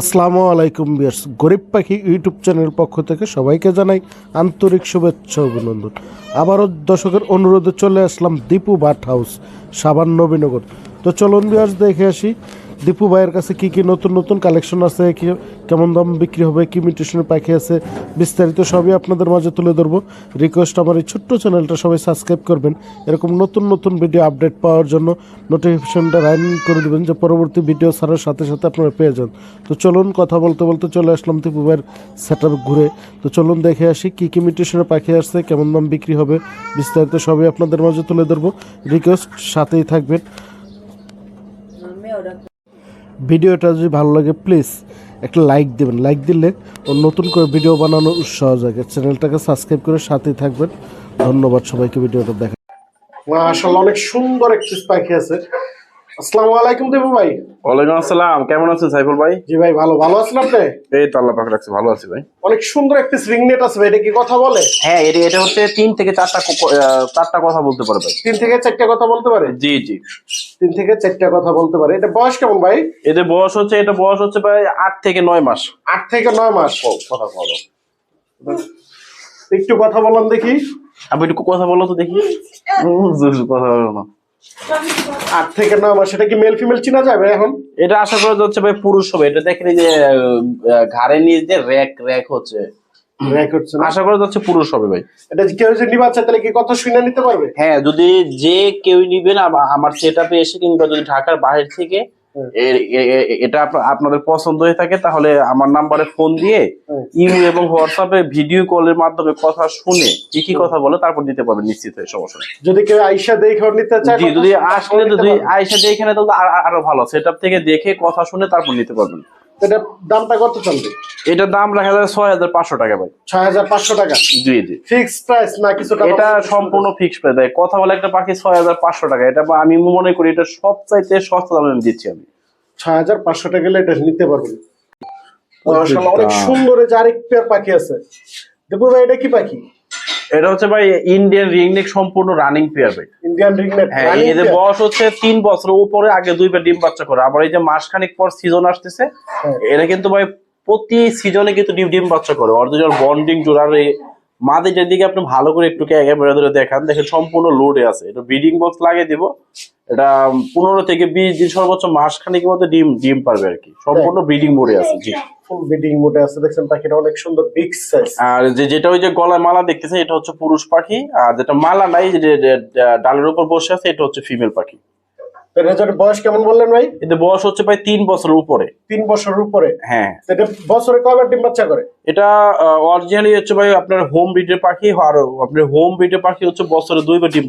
আসসালামু আলাইকুম বিয়ার্স। গরিব পাখি ইউটিউব চ্যানেলের পক্ষ থেকে সবাইকে জানাই আন্তরিক শুভেচ্ছা অভিনন্দন। আবারও দর্শকের অনুরোধে চলে আসলাম দীপু বাট হাউস, সাবান নবীনগর। তো চলুন বিয়ার্স, দেখে আসি দীপু ভাইয়ের কাছে কি কি নতুন নতুন কালেকশন আছে, কি কেমন দাম বিক্রি হবে, কি মিউটেশনের পাখি আছে, বিস্তারিত সবই আপনাদের মাঝে তুলে ধরবো। রিকোয়েস্ট আমার এই ছোট্ট চ্যানেলটা সবাই সাবস্ক্রাইব করবেন। এরকম নতুন নতুন ভিডিও আপডেট পাওয়ার জন্য নোটিফিকেশনটা রান করে দেবেন যে পরবর্তী ভিডিও ছাড়ার সাথে সাথে আপনারা পেয়ে যান। তো চলুন কথা বলতে বলতে চলে আসলাম দীপু ভাইয়ের সেট ঘুরে। তো চলুন দেখে আসি কী কী মিউটেশনের পাখি আসছে কেমন দাম বিক্রি হবে, বিস্তারিত সবই আপনাদের মাঝে তুলে ধরবো। রিকোয়েস্ট সাথেই থাকবেন। ভিডিওটা যদি ভালো লাগে প্লিজ একটা লাইক দেবেন। লাইক দিলে নতুন করে ভিডিও বানানোর উৎসাহ জাগে। চ্যানেলটাকে সাবস্ক্রাইব করে সাথেই থাকবেন। ধন্যবাদ সবাইকে ভিডিওটা দেখা আসলে অনেক সুন্দর একটি পাখি আছে। আসসালামু আলাইকুম দেবু ভাই ওয়ালাইকুম আসসালাম কেমন আছেন সাইফুল ভাই জি ভাই ভালো ভালো আছেন আপনি এই তো আল্লাহ পাক রাখছে ভালো আছি ভাই অনেক সুন্দর একটি রিং নেট আছে ভাই এটা কি কথা বলে হ্যাঁ এটা এটা হচ্ছে তিন থেকে চারটা চারটা কথা বলতে পারে ভাই তিন থেকে চারটা কথা বলতে পারে জি জি তিন থেকে চারটা কথা বলতে পারে এটা বয়স কেমন ভাই এদের বয়স হচ্ছে এটা বয়স হচ্ছে প্রায় আট থেকে নয় মাস আট থেকে নয় মাস কথা বলো একটু কথা বললাম দেখি আপনি একটু কথা বলো তো দেখি কথা বলো না আট থেকে নয় মাস সেটা কি মেল ফিমেল চিনা যাবে এখন? এটা আশা করা যাচ্ছে ভাই পুরুষ হবে। এটা দেখেন যে ঘাড়ে নিয়ে যে র্যাক র্যাক হচ্ছে। র্যাক হচ্ছে না? আশা করা যাচ্ছে পুরুষ হবে ভাই। এটা কেউ যদি নিবা তাহলে কি কথা শুনে নিতে পারবে? হ্যাঁ যদি যে কেউ নিবেন আম- আমার সেট এসে কিংবা যদি ঢাকার বাইরে থেকে এটা আপনাদের পছন্দ হয়ে থাকে তাহলে আমার নাম্বারে ফোন দিয়ে ইউ এবং হোয়াটসঅ্যাপে ভিডিও কলের মাধ্যমে কথা শুনে কি কি কথা বলে তারপর দিতে পারবেন নিশ্চিত হয়ে সমস্যা যদি কেউ আইসা দেখে নিতে চায় যদি আসলে যদি আয়সা আইসা দিয়ে এখানে তাহলে আরও ভালো। সেটআপ থেকে দেখে কথা শুনে তারপর নিতে পারবেন। এটা দামটা কত চলবে? এটার দাম রাখা যায় ছয় হাজার পাঁচশো টাকা ভাই। ছয় হাজার পাঁচশো টাকা? জি জি। ফিক্স প্রাইস না কিছু এটা সম্পূর্ণ ফিক্স প্রাইস দেয় কথা বলে একটা পাখি ছয় হাজার পাঁচশো টাকা। এটা আমি মনে করি এটা সবচাইতে সস্তা দামে আমি দিচ্ছি আমি। ছয় হাজার পাঁচশো টাকা এটা নিতে পারবেন অনেক সুন্দর এই যে আরেক পেয়ার পাখি আছে। দেখো ভাই এটা কি পাখি? এটা হচ্ছে ভাই ইন্ডিয়ান রিংনেক সম্পূর্ণ রানিং পেয়ার ভাই। ইন্ডিয়ান হ্যাঁ এদের বয়স হচ্ছে তিন বছরের উপরে আগে দুইবার ডিম বাচ্চা করে। আবার এই যে মাসখানিক পর সিজন আসতেছে এটা কিন্তু ভাই প্রতি সিজনে কিন্তু ডিম ডিম বাচ্চা করে। ওর দুজন বন্ডিং জোড়ার। এই মাদের দিকে আপনি ভালো করে একটু ক্যামেরা ধরে দেখান দেখেন সম্পূর্ণ লোডে আছে। এটা ব্রিডিং বক্স লাগিয়ে দিব। এটা পনেরো থেকে বিশ দিন সর্বোচ্চ মাস মাসখানিকের মধ্যে ডিম ডিম পারবে আর কি। সম্পূর্ণ ব্রিডিং মোডে আছে জি। মোডে আছে। দেখছেন পাখিটা অনেক সুন্দর বিগ সাইজ আর যে যেটা ওই যে গলায় মালা দেখতেছে এটা হচ্ছে পুরুষ পাখি। আর যেটা মালা নাই যে ডালের উপর বসে আছে এটা হচ্ছে ফিমেল পাখি। যেন বয়স কেমন বললেন ভাই? এদের বয়স হচ্ছে প্রায় তিন বছরের উপরে। তিন বছরের উপরে? হ্যাঁ। এটা বছরে কয়বার ডিম বাচ্চা করে? এটা অরিজিনালি হচ্ছে ভাই আপনার হোম ব্রিডের পাখি আর আপনার হোম ব্রিডের পাখি হচ্ছে বছরে দুইবার ডিম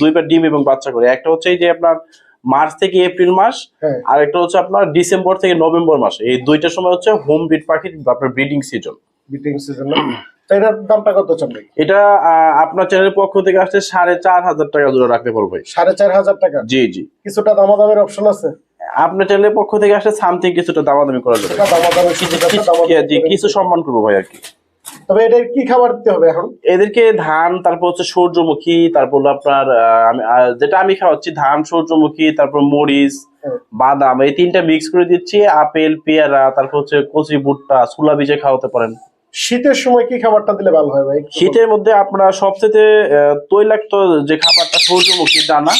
দুইবার ডিম এবং বাচ্চা করে। একটা হচ্ছে এই যে আপনার মার্চ থেকে এপ্রিল মাস হ্যাঁ। আর একটা হচ্ছে আপনার ডিসেম্বর থেকে নভেম্বর মাস। এই দুইটার সময় হচ্ছে হোম ব্রিড পাখির আপনার ব্রিডিং সিজন বিটিং সিজন এটার দামটা কত চলবে এটা আপনার চ্যানেলের পক্ষ থেকে আসলে সাড়ে চার হাজার টাকা জোড়া রাখতে পারব সাড়ে চার হাজার টাকা? জি জি। কিছুটা দামাদামের অপশন আছে? আপনার চ্যানেলের পক্ষ থেকে আসলে সামথিং কিছুটা দামাদামি করা যাবে। টাকা দামাদামের কিছু সুযোগ আছে, কিছু- দামাদামি জি, কিছু সম্মান করব ভাই আর কি। তবে কি খাবার দিতে হবে এখন? এদেরকে ধান তারপর হচ্ছে সূর্যমুখী তারপর আপনার যেটা আমি খাওয়াচ্ছি ধান সূর্যমুখী তারপর মরিচ হ্যাঁ। বাদাম এই তিনটা মিক্স করে দিচ্ছি আপেল পেয়ারা তারপর হচ্ছে কচি ভুট্টা ছোলা ভিজে খাওয়াতে পারেন। শীতের সময় কি খাবারটা দিলে ভালো হয় ভাই? শীতের মধ্যে আপনারা সবচেয়ে তৈলাক্ত যে খাবারটা সূর্যমুখী দানা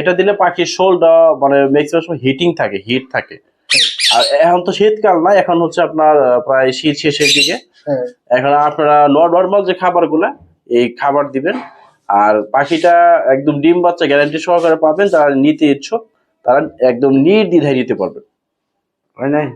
এটা দিলে পাখির শোলটা মানে ম্যাক্সিমাম সময় হিটিং থাকে হিট থাকে। আর এখন তো শীতকাল না এখন হচ্ছে আপনার প্রায় শীত শেষের দিকে। হ্যাঁ। এখন আপনারা নর্মাল যে খাবারগুলা এই খাবার দিবেন। আর পাখিটা একদম ডিম বাচ্চা গ্যারান্টি সহকারে পাবেন যারা নিতে ইচ্ছুক তারা একদম নির্দ্বিধায় নিতে পারবেন। হয় নাই?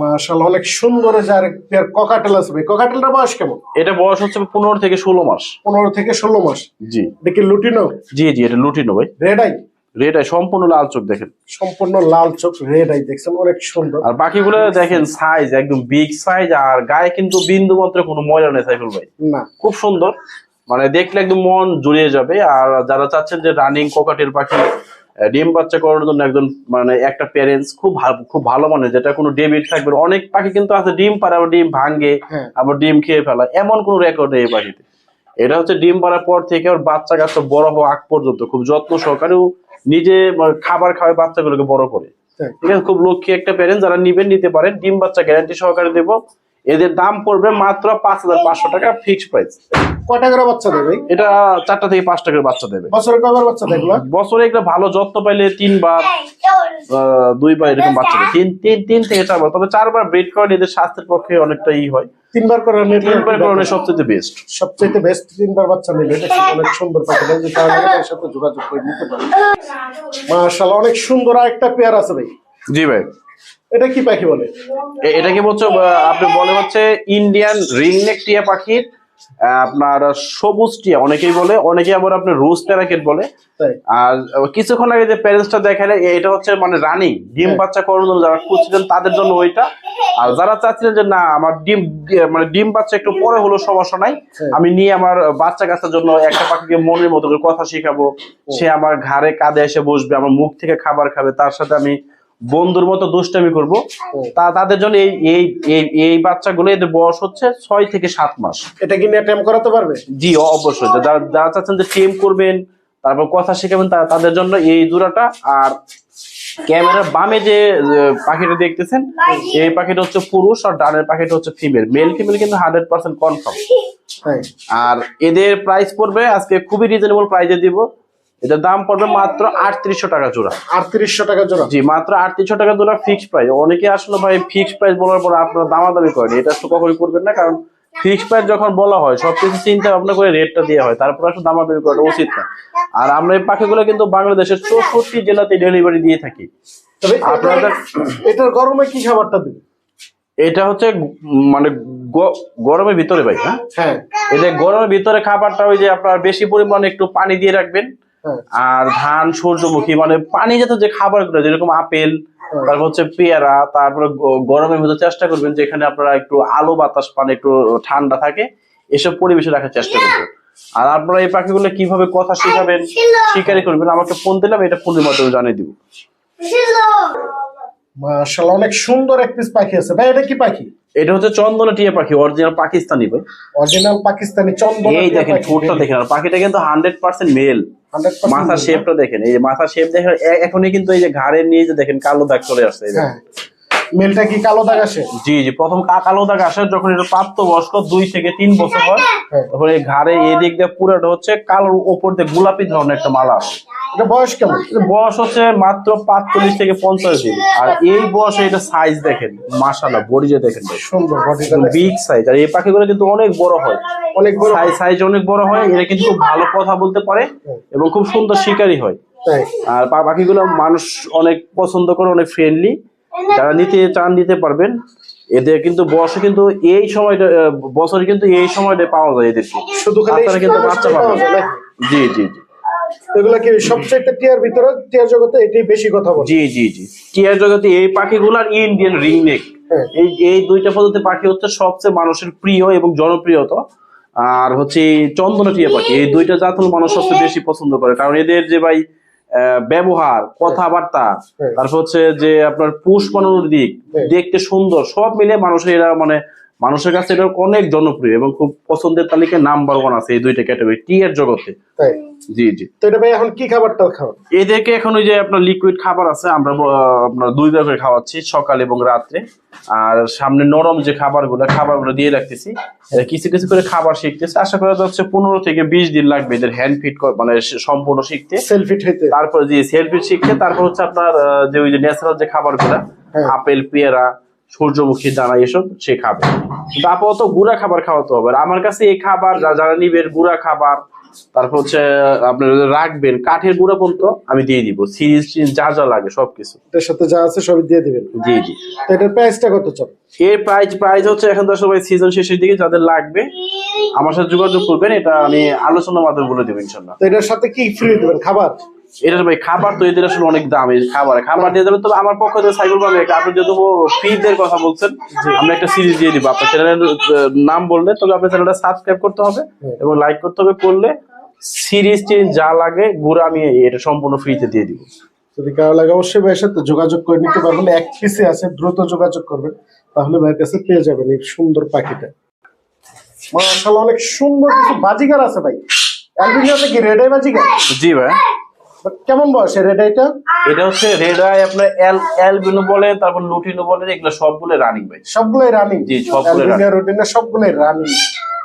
মাশাআল্লাহ অনেক সুন্দর এই যে আরেক পেয়ার ককাটেল আছে ভাই। ককাটেলটার বয়স কেমন? এটা বয়স হচ্ছে পনেরো থেকে ষোলো মাস। পনেরো থেকে ষোলো মাস। জি। দেখি লুটিনো? জি জি এটা লুটিনো ভাই। রেড আই রেড আই সম্পূর্ণ লাল চোখ দেখেন। সম্পূর্ণ লাল চোখ রেড আই দেখছেন অনেক সুন্দর। আর বাকিগুলো দেখেন সাইজ একদম বিগ সাইজ আর গায়ে কিন্তু বিন্দু মাত্র কোনো ময়লা নেই সাইফুল ভাই। না। খুব সুন্দর। মানে দেখলে একদম মন জুড়িয়ে যাবে। আর যারা চাচ্ছেন যে রানিং কোকাটেল পাখি ডিম বাচ্চা করানোর জন্য একজন মানে একটা প্যারেন্টস খুব খুব ভালো মানে যেটা কোনো ডেবিট থাকবে অনেক পাখি কিন্তু আছে ডিম পারে আবার ডিম ভাঙে হ্যাঁ। আবার ডিম খেয়ে ফেলা। এমন কোনো রেকর্ড নেই পাখিতে। এটা হচ্ছে ডিম পাড়ার পর থেকে ওর বাচ্চা কাচ্চা বড় হওয়া আগ পর্যন্ত খুব যত্ন সহকারেও নিজে মানে খাবার খাওয়ায় বাচ্চাগুলোকে বড় করে। হ্যাঁ। ঠিক আছে? খুব লক্ষ্মী একটা প্যারেন্ট যারা নিবেন নিতে পারেন। ডিম বাচ্চা গ্যারান্টি সহকারে দেবো। এদের দাম পড়বে মাত্র পাঁচ হাজার পাঁচশো টাকা ফিক্সড প্রাইস কয়টা করে বাচ্চা দেবে এটা চারটা থেকে পাঁচটা করে বাচ্চা দেবে। বছরে কয়বার বাচ্চা দেখল বছরে একটা ভালো যত্ন পাইলে তিনবার আহ, দুইবার এরকম বাচ্চা দেয়। তিন তিন তিন থেকে চারবার। তবে চারবার ব্রিড করেন এদের স্বাস্থ্যের পক্ষে অনেকটা ই হয়। তিনবার করে নিলে তিনবার করানো সবচেয়ে বেস্ট। সবচেয়ে বেস্ট তিনবার বাচ্চা নিলে। দেখি অনেক সুন্দর পাখি যদি তাহলে এর সাথে যোগাযোগ করে নিতে পারে। মাশাআল্লাহ অনেক সুন্দর আরেকটা পেয়ার আছে ভাই। জি ভাই। এটা কি পাখি বলে? এটাকে বলছে আপনি বলে হচ্ছে ইন্ডিয়ান রিংনেক টিয়া পাখির আপনার সবুজ টিয়া অনেকেই বলে অনেকে আবার আপনার রোজ প্যারাকেট বলে। আর কিছুক্ষণ আগে যে প্যারেন্টসটা দেখালে এটা হচ্ছে মানে রানিং ডিম হ্যাঁ। বাচ্চা করানোর জন্য যারা খুঁজছিলেন তাদের জন্য ওইটা। আর যারা চাচ্ছিলেন যে না আমার ডিম মানে ডিম বাচ্চা একটু পরে হলো সমস্যা নাই। হ্যাঁ। আমি নিয়ে আমার বাচ্চা কাচ্চার জন্য একটা পাখিকে মনের মতো করে কথা শেখাবো। সে আমার ঘাড়ে কাঁধে এসে বসবে আমার মুখ থেকে খাবার খাবে তার সাথে আমি বন্ধুর মতো দুষ্টামি করব। তা তাদের জন্য এই এই এই এই বাচ্চাগুলো এদের বয়স হচ্ছে ছয় থেকে সাত মাস। এটা কি নিয়ে টেম করাতে পারবে? জি অবশ্যই। যারা যারা চাচ্ছেন যে টেম করবেন তারপর কথা শেখাবেন তাদের জন্য এই জোড়াটা আর ক্যামেরার বামে যে পাখিটা দেখতেছেন এই পাখিটা হচ্ছে পুরুষ আর ডানের পাখিটা হচ্ছে ফিমেল। মেল ফিমেল কিন্তু হান্ড্রেড পার্সেন্ট কনফার্ম। তাই আর এদের প্রাইস পড়বে আজকে খুবই রিজনেবল প্রাইজে দিব। এটার দাম পড়বে মাত্র আটত্রিশশো টাকা জোড়া। আটত্রিশশো টাকা জোড়া। জি মাত্র আটত্রিশশো টাকা জোড়া ফিক্সড প্রাইস অনেকে আসলে ভাই ফিক্সড প্রাইস বলার পর আপনারা দামাদামি করেন এটা তো কখনোই করবেন না কারণ ফিক্সড প্রাইস যখন বলা হয় সবকিছু চিন্তা ভাবনা করে রেটটা দেওয়া হয় তারপর আসলে দামাদামি করাটা উচিত না। আর আমরা এই পাখিগুলো কিন্তু বাংলাদেশের চৌষট্টি জেলাতে ডেলিভারি দিয়ে থাকি। তবে আপনাদের এটার- গরমে কি খাবারটা দিবে? এটা হচ্ছে মানে গরমের ভিতরে ভাই হ্যাঁ? হ্যাঁ। এদের গরমের ভিতরে খাবারটা ওই যে আপনার বেশি পরিমাণে একটু পানি দিয়ে রাখবেন আর ধান সূর্যমুখী মানে পানি জাতীয় যে খাবারগুলো যেরকম আপেল তারপর হচ্ছে পেয়ারা তারপরে গরমের মধ্যে চেষ্টা করবেন যেখানে আপনারা একটু আলো বাতাস পান একটু ঠান্ডা থাকে এসব পরিবেশে রাখার চেষ্টা করবেন। আর আপনারা এই পাখিগুলো কীভাবে কথা শিখাবেন শিকারি করবেন আমাকে ফোন দিলাম এটা ফোনের মাধ্যমে জানিয়ে দিব। মাশাআল্লাহ অনেক সুন্দর এক পিস পাখি আছে। ভাই এটা কি পাখি? এটা হচ্ছে চন্দনা টিয়া পাখি অরিজিনাল পাকিস্তানি ভাই। অরিজিনাল পাকিস্তানি চন্দন এই দেখেন ঠোঁটটা দেখেন আর পাখিটা কিন্তু হান্ড্রেড পার্সেন্ট মেল মাথার শেপটা দেখেন এই যে মাথার শেপ দেখেন এখনই কিন্তু এই যে ঘাড়ের নিয়ে যে দেখেন কালো দাগ চলে আসছে মেলটা কি কালো দাগ আসে? জি জি প্রথম কা- কালো দাগ আসে যখন এটা প্রাপ্ত বয়স্ক দুই থেকে তিন বছর হয়। হ্যাঁ। তখন এই ঘাড়ে এদিক দিয়ে পুরোটা হচ্ছে কালোর উপর দিয়ে গোলাপি ধরনের একটা মালা আসে। এটা বয়স কেমন? বয়স হচ্ছে মাত্র পাঁচচল্লিশ থেকে পঞ্চাশ দিন। আর এই বয়সে এটা সাইজ দেখেন মাশাল্লাহ বডি যে দেখেন সুন্দর বিগ সাইজ আর এই পাখিগুলো কিন্তু অনেক বড় হয়। অনেক বড় সাইজ অনেক বড় হয় এরা কিন্তু খুব ভালো কথা বলতে পারে এবং খুব সুন্দর শিকারী হয়। আর পা- পাখিগুলো মানুষ অনেক পছন্দ করে অনেক ফ্রেন্ডলি যারা নিতে চান নিতে পারবেন। এদের কিন্তু বয়সে কিন্তু এই সময়টা বছরে কিন্তু এই সময়টা পাওয়া যায় এদের শুধু আপনারা কিন্তু বাচ্চা পাওয়া পাবেন। যায় জি জি জি। এগুলা কি সবচেয়ে টিয়ার ভিতরে টিয়ার জগতে এটাই বেশি কথা বলে? জি জি জি। টিয়ার জগতে এই ইন্ডিয়ান রিংনেক। এই এই দুইটা প্রজাতির পাখি হচ্ছে সবচেয়ে মানুষের প্রিয় এবং জনপ্রিয়ত। আর হচ্ছে চন্দনা টিয়া পাখি এই দুইটা জাত মানুষ সবচেয়ে বেশি পছন্দ করে। কারণ এদের যে ভাই ব্যবহার কথাবার্তা হ্যাঁ। তারপর হচ্ছে যে আপনার পুষ্পানোর দিক হ্যাঁ। দেখতে সুন্দর সব মিলে মানুষের এরা মানে মানুষের কাছে এটা অনেক জনপ্রিয় এবং খুব পছন্দের তালিকায় নাম্বার ওয়ান আছে এই দুইটা ক্যাটাগরি টিয়ার জগতে। জি জি। তো এটা ভাই এখন কি খাবারটা খাওয়া এদেরকে এখন ওই যে আপনার লিকুইড খাবার আছে আমরা আপনার দুই বার খাওয়াচ্ছি সকাল এবং রাত্রে। আর সামনে নরম যে খাবারগুলো খাবারগুলো দিয়ে রাখতেছি এরা কিছু কিছু করে খাবার শিখতেছে। আশা করা যাচ্ছে পনেরো থেকে বিশ দিন লাগবে এদের হ্যান্ড ফিট মানে সম্পূর্ণ শিখতে। সেলফিট হইতে। তারপরে যে সেলফিট শিখতে তারপর হচ্ছে আপনার যে ওই যে ন্যাচারাল যে খাবারগুলো হ্যাঁ। আপেল পেয়ারা সূর্যমুখী দানা এসব সে খাবে। কিন্তু আপাতত গুঁড়া খাবার খাওয়াতে হবে। আমার কাছে এই খাবার যা- যারা নিবেন গুঁড়া খাবার তারপর হচ্ছে আপনার রাখবেন কাঠের গুঁড়া পর্যন্ত আমি দিয়ে দিব। সিরিজ যা যা লাগে সবকিছু। এটার সাথে যা আছে সবই দিয়ে দিবেন? জি জি। তো এটার প্রাইসটা কত চল এর প্রাইস প্রাইস হচ্ছে এখন তো সবাই সিজন শেষের দিকে যাদের লাগবে আমার সাথে যোগাযোগ করবেন এটা আমি আলোচনার মাধ্যমে বলে দেবো ইনশাল্লাহ। তো এটার সাথে কি ফ্রি দিবেন? খাবার? এটার ভাই খাবার তো এদের আসলে অনেক দাম এই খাবার। খাবার দিয়ে দেবেন তবে আমার পক্ষ থেকে সাইকেল পাবে আপনি যেহেতু ফিদের কথা বলছেন আমরা একটা সিরিজ দিয়ে দিব। আপনার চ্যানেলের নাম বললে তবে আপনার চ্যানেলটা সাবস্ক্রাইব করতে হবে এবং লাইক করতে হবে করলে সিরিজ যা লাগে গুড়া আমি এটা সম্পূর্ণ ফ্রিতে দিয়ে দিব। যদি কারও লাগে অবশ্যই ভাইয়ের সাথে যোগাযোগ করে নিতে পারবেন এক পিসে আছে দ্রুত যোগাযোগ করবেন। তাহলে ভাইয়ের কাছে পেয়ে যাবেন এই সুন্দর পাখিটা। মাশাআল্লাহ অনেক সুন্দর কিছু বাজিগার আছে ভাই। অ্যালবিনিয়াতে কি রেড আই বাজিগার? জি ভাই। কেমন বয়সের এটা এটা এটা হচ্ছে রেড আই আপনার এল এলবিনো বলে তারপর লুটিনো বলে এগুলো সবগুলো রানিং ভাই সবগুলোই রানিং জি, সবগুলোই running। রুটিনে সবগুলোই রানিং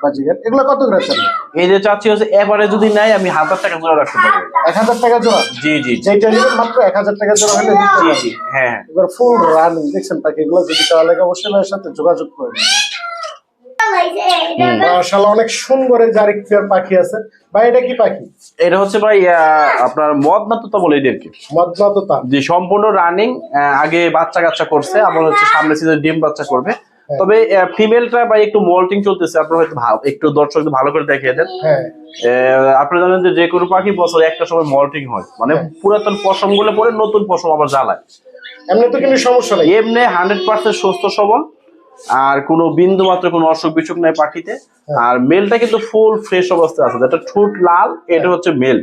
বাজিগার এগুলো কত করে চলে এই যে চাচ্ছি হচ্ছে এবারে যদি নাই আমি হাজার টাকা জোড়া রাখতে পারব এক হাজার টাকা জোড়া? জি জি। যেটা নেবেন মাত্র এক হাজার টাকা জোড়া হলে জি জি হ্যাঁ হ্যাঁ। এবার ফুল রানিং দেখছেন পাখি এগুলো যদি লাগে অবশ্যই সাথে যোগাযোগ করে মাশাআল্লাহ অনেক সুন্দর এই পাখি আছে। ভাই এটা কি পাখি? এটা হচ্ছে ভাই আপনার মদ না তো বলে এদেরকে। মদনা তো যে সম্পূর্ণ রানিং আগে বাচ্চা কাচ্চা করছে হচ্ছে সামনে সিজন ডিম বাচ্চা করবে। তবে ফিমেলটা ভাই একটু মল্টিং চলতেছে আপনারা হয়তো ভালো একটু দর্শক ভালো করে দেখিয়ে দেন। হ্যাঁ। আহ, আপনারা জানেন যে যে কোনো পাখি বছরে একটা সময় মল্টিং হয়। মানে পুরাতন পশমগুলো পরে নতুন পশম আবার জ্বালায়। এমনি তো কিন্তু সমস্যা নেই। এমনি হান্ড্রেড পার্সেন্ট সুস্থ সবল। আর কোনো বিন্দু মাত্র কোনো অসুখ বিসুখ নাই পাখিতে। আর মেলটা কিন্তু ফুল ফ্রেশ অবস্থায় আছে। যেটা ঠোঁট লাল এটা হচ্ছে মেল।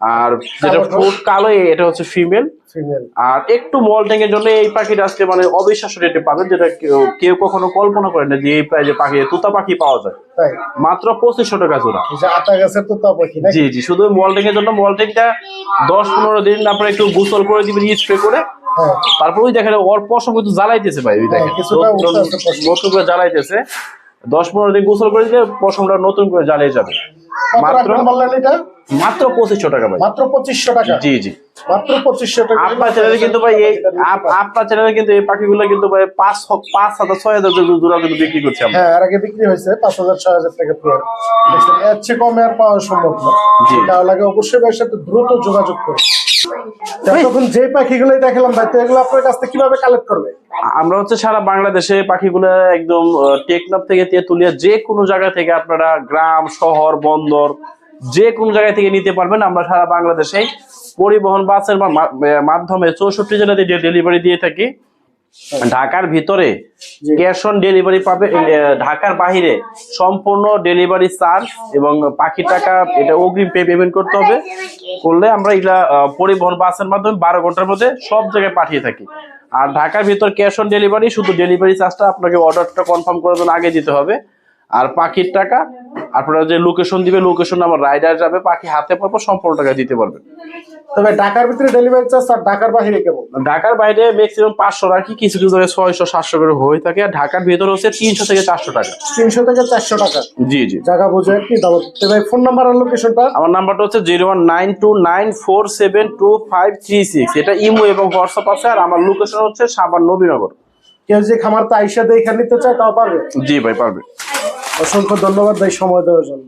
আর যেটা ঠোঁট? কালো এটা হচ্ছে ফিমেল। আর একটু মল্টিং এর জন্য এই পাখিটা আজকে মানে অবিশ্বাস্য রেটে পাবেন যেটা কেউ কেউ কখনো কল্পনা করে না যে এই প্রাইজে পাখি তুতা পাখি পাওয়া যায়। মাত্র পঁচিশশো টাকা জোড়া। গাছের পাখি জি জি শুধু মল্টিং এর জন্য মল্টিংটা দশ পনেরো দিন আপনার একটু গোসল করে দিবেন স্প্রে করে। হ্যাঁ তারপর ওই দেখেন ওর পশম কিন্তু জ্বালাইতেছে ভাই ওই দেখেন। হ্যাঁ, পশম। নতুন করে জ্বালাইতেছে। দশ পনেরো দিন গোসল করে দিলে পশমটা নতুন করে জ্বালিয়ে যাবে। মাত্র বললেন এটা? মাত্র পঁচিশশো টাকা ভাই। মাত্র পঁচিশশো টাকা? জি জি। মাত্র পঁচিশশো টাকা। আপনার চ্যানেলে কিন্তু ভাই এই আপনার চ্যানেলে কিন্তু এই পাখিগুলো কিন্তু ভাই পাঁচ পাঁচ হাজার ছয় হাজার জোড়া কিন্তু বিক্রি করছি আমরা। হ্যাঁ আগে বিক্রি হয়েছে পাঁচ হাজার ছয় হাজার টাকা পেয়ার এর চেয়ে কমে আর পাওয়া সম্ভব না। জি। তাহলে অবশ্যই ভাইয়ের সাথে দ্রুত যোগাযোগ করে তখন যে পাখিগুলোই দেখালাম ভাই তো এগুলো আপনার কাছ থেকে কীভাবে কালেক্ট করবে? আমরা হচ্ছে সারা বাংলাদেশে পাখিগুলো একদম টেকনাফ থেকে তেঁতুলিয়া যে কোনো জায়গা থেকে আপনারা গ্রাম শহর বন্দর যে কোনো জায়গা থেকে নিতে পারবেন আমরা সারা বাংলাদেশে পরিবহন বাসের মাধ্যমে চৌষট্টি জেলাতে ডেলিভারি দিয়ে থাকি ঢাকার ভিতরে ক্যাশ অন ডেলিভারি পাবে ঢাকার বাহিরে সম্পূর্ণ ডেলিভারি চার্জ এবং পাখি টাকা এটা অগ্রিম পে পেমেন্ট করতে হবে। করলে আমরা এগুলা পরিবহন বাসের মাধ্যমে বারো ঘণ্টার মধ্যে সব জায়গায় পাঠিয়ে থাকি। আর ঢাকার ভিতর ক্যাশ অন ডেলিভারি শুধু ডেলিভারি চার্জটা আপনাকে অর্ডারটা কনফার্ম করার জন্য আগে দিতে হবে। আর পাখির টাকা আপনারা যে লোকেশন দিবে লোকেশন আমার রাইডার যাবে পাখি হাতে পারব সম্পূর্ণ টাকা দিতে পারবে। তবে ঢাকার ভিতরে ডেলিভারি চার্জ আর ঢাকার বাইরে কেমন? ঢাকার বাইরে ম্যাক্সিমাম পাঁচশো রাখি কিছু কিছু জায়গায় ছয়শো সাতশো করে হয়ে থাকে। আর ঢাকার ভিতরে হচ্ছে তিনশো থেকে চারশো টাকা। তিনশো থেকে চারশো টাকা? জি জি। জায়গা বুঝে কি তো ভাই ফোন নাম্বার আর লোকেশনটা আমার নাম্বারটা হচ্ছে zero one nine two nine four seven two five three six এটা ইমো এবং হোয়াটসঅ্যাপ আছে আর আমার লোকেশন হচ্ছে সাবান নবীনগর। কেউ যে খামার তা আইসা দেখে নিতে চায় তাও পারবে? জি ভাই পারবে। অসংখ্য ধন্যবাদ ভাই সময় দেওয়ার জন্য।